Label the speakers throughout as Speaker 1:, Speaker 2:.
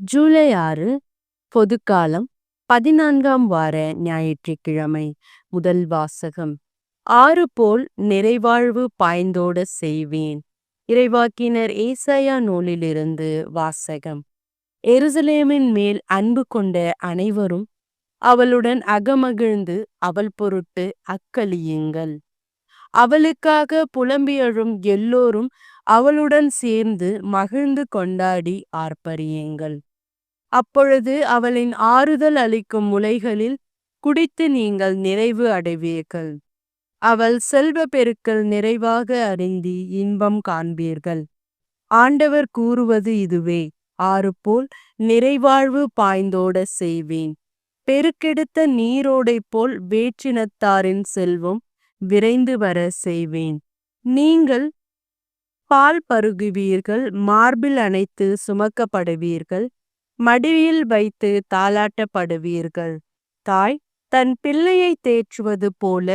Speaker 1: ஜூலை ஆறு பொதுக்காலம் பதினான்காம் வார ஞாயிற்றுக்கிழமை முதல் வாசகம். ஆறு போல் நிறைவாழ்வு பாய்ந்தோட செய்வேன். இறைவாக்கினர் ஏசாயா நூலிலிருந்து வாசகம். எருசலேமின் மேல் அன்பு கொண்ட அனைவரும் அவளுடன் அகமகிழ்ந்து அவள் பொருட்டு அக்களியுங்கள். அவளுக்காக புலம்பியழும் எல்லோரும் அவளுடன் சேர்ந்து மகிழ்ந்து கொண்டாடி ஆர்ப்பரியுங்கள். அப்பொழுது அவளின் ஆறுதல் அளிக்கும் முலைகளில் குடித்து நீங்கள் நிறைவு அடைவீர்கள். அவள் செல்வ பெருக்கல் நிறைவாக அறிந்தி இன்பம் காண்பீர்கள். ஆண்டவர் கூறுவது இதுவே ஆறு போல் நிறைவாழ்வு பாய்ந்தோட செய்வேன். பெருக்கெடுத்த நீரோடை போல் வேற்றினத்தாரின் செல்வம் விரைந்து வர செய்வேன். நீங்கள் பால் பருகுவீர்கள் மார்பில் அணைத்து சுமக்கப்படுவீர்கள் மடியில் வைத்து தாளாட்டப்படுவீர்கள். தாய் தன் பிள்ளையை தேற்றுவது போல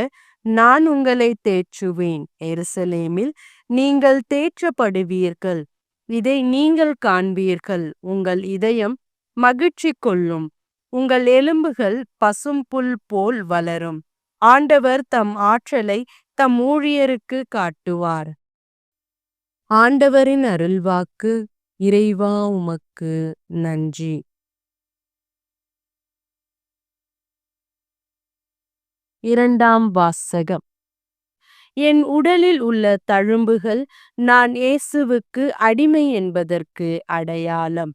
Speaker 1: நான் உங்களை தேற்றுவேன். எருசலேமில் நீங்கள் தேற்றப்படுவீர்கள். இதை நீங்கள் காண்பீர்கள். உங்கள் இதயம் மகிழ்ச்சி கொள்ளும். உங்கள் எலும்புகள் பசும்புல் போல் வளரும். ஆண்டவர் தம் ஆற்றலை தம் ஊழியருக்கு காட்டுவார். ஆண்டவரின் அருள்வாக்கு. இறைவா உமக்கு நன்றி. இரண்டாம் வாசகம். என் உடலில் உள்ள தழும்புகள் நான் இயேசுவுக்கு அடிமை என்பதற்கு அடையாளம்.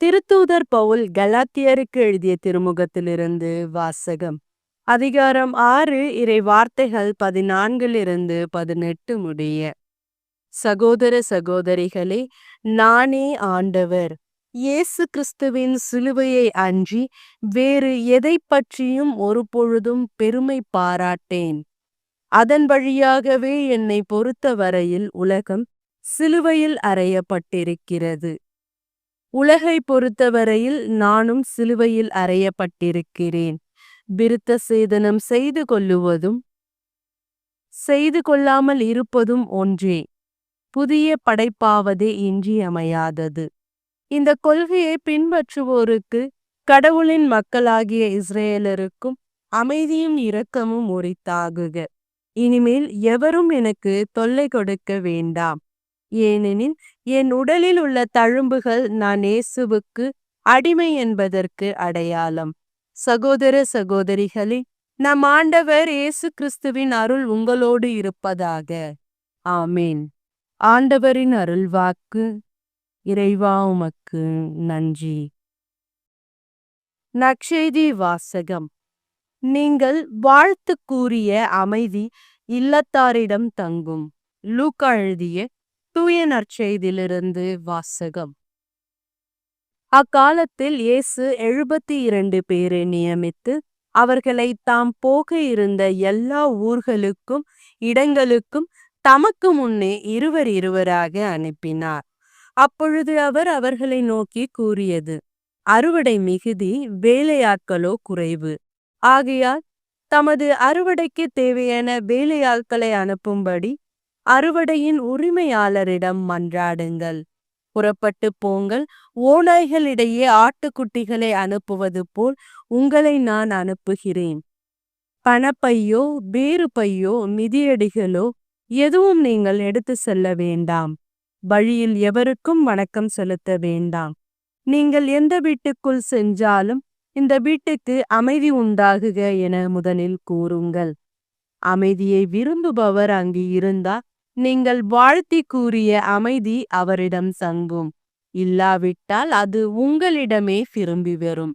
Speaker 1: திருத்தூதர் பவுல் கலாத்தியருக்கு எழுதிய திருமுகத்திலிருந்து வாசகம். அதிகாரம் ஆறு இறை வார்த்தைகள் பதினான்கிலிருந்து பதினெட்டு முடிய. சகோதர சகோதரிகளே நானே ஆண்டவர். இயேசு கிறிஸ்துவின் சிலுவையை அன்றி வேறு எதை பற்றியும் ஒரு பொழுதும் பெருமை பாராட்டேன். அதன் வழியாகவே என்னை பொறுத்த வரையில் உலகம் சிலுவையில் அறையப்பட்டிருக்கிறது. உலகை பொறுத்தவரையில் நானும் சிலுவையில் அறையப்பட்டிருக்கிறேன். விருத்த சேதனம் செய்து கொள்ளுவதும் செய்து கொள்ளாமல் இருப்பதும் ஒன்றே. புதிய படைப்பாவதே இன்றியமையாதது. இந்த கொள்கையை பின்பற்றுவோருக்கு கடவுளின் மக்களாகிய இஸ்ரேலருக்கும் அமைதியும் இரக்கமும் உரித்தாகுக. இனிமேல் எவரும் எனக்கு தொல்லை கொடுக்க வேண்டாம். ஏனெனில் என் உடலில் உள்ள தழும்புகள் நான் இயேசுவுக்கு அடிமை என்பதற்கு அடையாளம். சகோதர சகோதரிகளே நம் ஆண்டவர் இயேசு கிறிஸ்துவின் அருள் உங்களோடு இருப்பதாக. ஆமேன். ஆண்டவரின் அருள்வாக்கு இறைவா உமக்கு நன்றி. நற்செய்தி வாசகம். நீங்கள் வாழ்த்து கூறிய அமைதி இல்லத்தாரிடம் தங்கும். லூக்கா எழுதிய தூய நற்செய்தியிலிருந்து வாசகம். அக்காலத்தில் இயேசு எழுபத்தி இரண்டு பேரை நியமித்து அவர்களை தாம் போக இருந்த எல்லா ஊர்களுக்கும் இடங்களுக்கும் தமக்கு முன்னே இருவர் இருவராக அனுப்பினார். அப்பொழுது அவர் அவர்களை நோக்கி கூறியது அறுவடை மிகுதி வேலையாட்களோ குறைவு. ஆகையால் தமது அறுவடைக்கு தேவையான வேலையாட்களை அனுப்பும்படி அறுவடையின் உரிமையாளரிடம் மன்றாடுங்கள். புறப்பட்டு போங்கள். ஓநாய்களிடையே ஆட்டுக்குட்டிகளை அனுப்புவது போல் உங்களை நான் அனுப்புகிறேன். பணப்பையோ வேறு பையோ மிதியடிகளோ எதுவும் நீங்கள் எடுத்து செல்ல வேண்டாம். வழியில் எவருக்கும் வணக்கம் செலுத்த வேண்டாம். நீங்கள் எந்த வீட்டுக்குள் சென்றாலும் இந்த வீட்டுக்கு அமைதி உண்டாகுக என முதலில் கூறுங்கள். அமைதியை விரும்புபவர் அங்கு இருந்தால் நீங்கள் வாழ்த்தி கூறிய அமைதி அவரிடம் சங்கும். இல்லாவிட்டால் அது உங்களிடமே திரும்பி வரும்.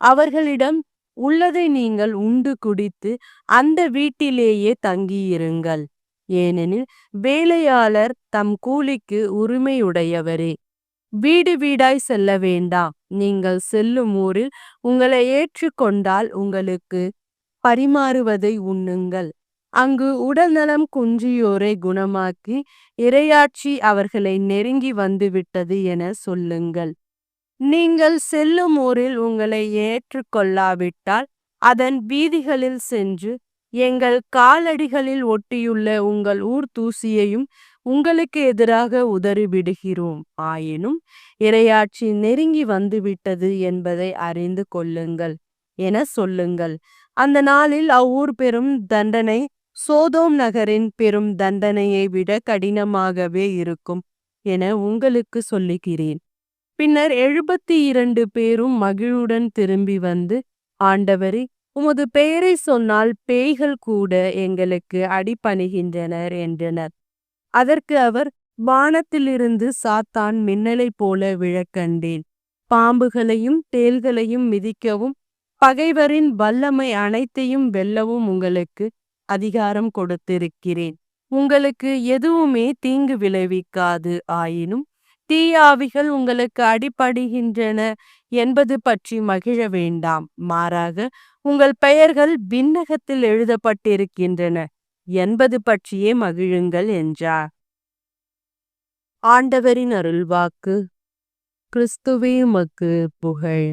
Speaker 1: அவர்களிடம் உள்ளதை நீங்கள் உண்டு குடித்து அந்த வீட்டிலேயே தங்கியிருங்கள். ஏனெனில் வேலையாளர் தம் கூலிக்கு உரிமையுடையவரே. வீடு வீடாய் செல்ல வேண்டாம். நீங்கள் செல்லும் ஊரில் உங்களை ஏற்றுக்கொண்டால் உங்களுக்கு பரிமாறுவதை உண்ணுங்கள். அங்கு உடல்நலம் குன்றியோரை குணமாக்கி இரையாட்சி அவர்களை நெருங்கி வந்துவிட்டது என சொல்லுங்கள். நீங்கள் செல்லும் ஊரில் உங்களை ஏற்றுக்கொள்ளாவிட்டால் அதன் வீதிகளில் சென்று எங்கள் காலடிகளில் ஒட்டியுள்ள உங்கள் ஊர் தூசியையும் உங்களுக்கு எதிராக உதறிவிடுகிறோம். ஆயினும் இரையாட்சி நெருங்கி வந்துவிட்டது என்பதை அறிந்து கொள்ளுங்கள் என சொல்லுங்கள். அந்த நாளில் அவ்வூர் பெரும் தண்டனை சோதோம் நகரின் பெரும் தண்டனையை விட கடினமாகவே இருக்கும் என உங்களுக்கு சொல்லுகிறேன். பின்னர் எழுபத்தி இரண்டு பேரும் மகிழுடன் திரும்பி வந்து ஆண்டவரே உமது பெயரை சொன்னால் பேய்கள் கூட எங்களுக்கு அடிபணிகின்றனர் என்றனர். அதற்கு அவர் வானத்திலிருந்து சாத்தான் மின்னலை போல விழக்கண்டேன். பாம்புகளையும் தேள்களையும் மிதிக்கவும் பகைவரின் வல்லமை அனைத்தையும் வெல்லவும் உங்களுக்கு அதிகாரம் கொடுத்திருக்கிறேன். உங்களுக்கு எதுவுமே தீங்கு விளைவிக்காது ஆயினும் தீயாவிகள் உங்களுக்கு அடிப்படுகின்றன என்பது பற்றி மகிழ வேண்டாம். மாறாக உங்கள் பெயர்கள் விண்ணகத்தில் எழுதப்பட்டிருக்கின்றன. என்பது பற்றியே மகிழுங்கள் என்றார். ஆண்டவரின் அருள்வாக்கு கிறிஸ்துவே மக்கு புகழ்.